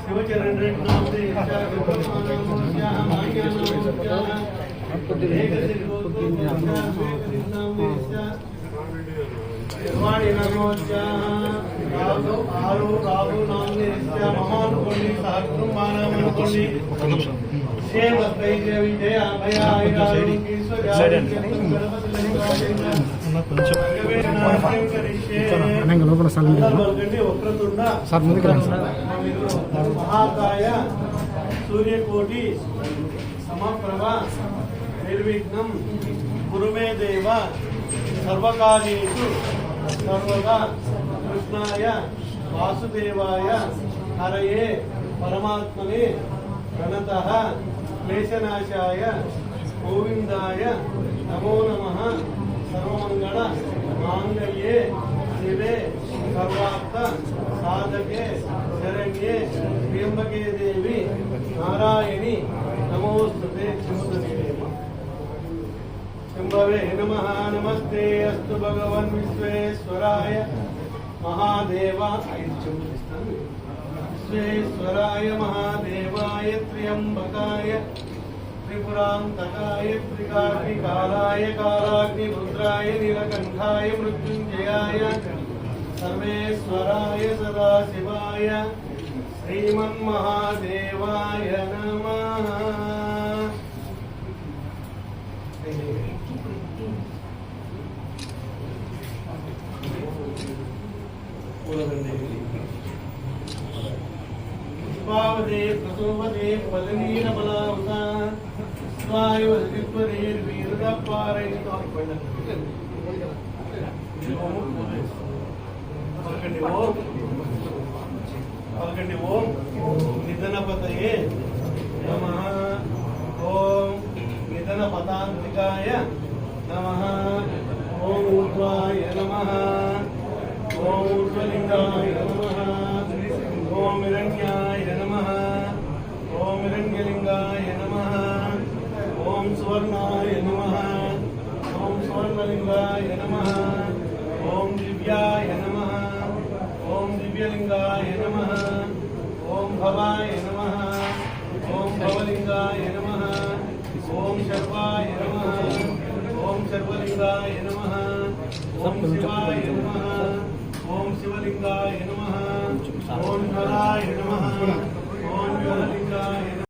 శివచరణ్ రెడ్డి నామదే మానవత్యాహ మాన్యానవత్యాహ నిర్వాణి నమోత్యాహ రాఘు ఆరు రాహు నామ్ని మమానుకోండి సహకుటుంబానామనుకోండి ఒక్క నిమిషం అనంగ లోపల స్థలం లేదు. సార్ ముందుకు రండి సార్. మహాకాయ సూర్యకోటి సమప్రభ నిర్విఘ్నం గురుమే దేవ సర్వకార్యేషు సర్వదా కృష్ణాయ వాసుదేవాయ హరయే పరమాత్మని ప్రణత క్లేశనాశాయ గోవిందాయ నమో నమ సర్వమంగళ మాంగళ్యే శివే సర్వార్థ సాధకే శరణ్యే త్ర్యంబకే దేవి నారాయణి నమోస్తుతే చింతదేవ శంభవే నమ నమస్తే అస్తు భగవన్ విశ్వేశ్వరాయ మహాదేవ ఐదు विश्वेश्वराय महादेवाय त्र्यंबकाय त्रिपुरांतकाय त्रिकाय कालाग्निपुत्राय नीलकण्ठाय मृत्युंजयाय सर्वेश्वराय सदाशिवाय, श्रीमन्महादेवाय नमः। पूरा करने के పుష్పావదే ప్రసోవదే ఫలనీరబలావత స్వాయువీరుదప్పారైన పలకండి ఓం పలకండి ఓం నిధనపతయే నమ ఓం నిధన పదాంతికాయ నమ ఓం ఊర్ధ్వాయ నమ ఓం ఊర్ధ్వలింగాయ నమ ఓం சுவர்ணாய நம ஓம் சுவர்ணலிங்காய நம ஓம் திவ்யாய நம ஓம் திவ்யலிங்காய நம ஓம் பவாய நம ஓம் பவலிங்காய நம ஓம் சர்வாய நம ஓம் சர்வலிங்காய நம ஓம் சிவாய நம ஓம் சிவலிங்காய நம ஓம் நராய நம ஓம் யோகலிங்காய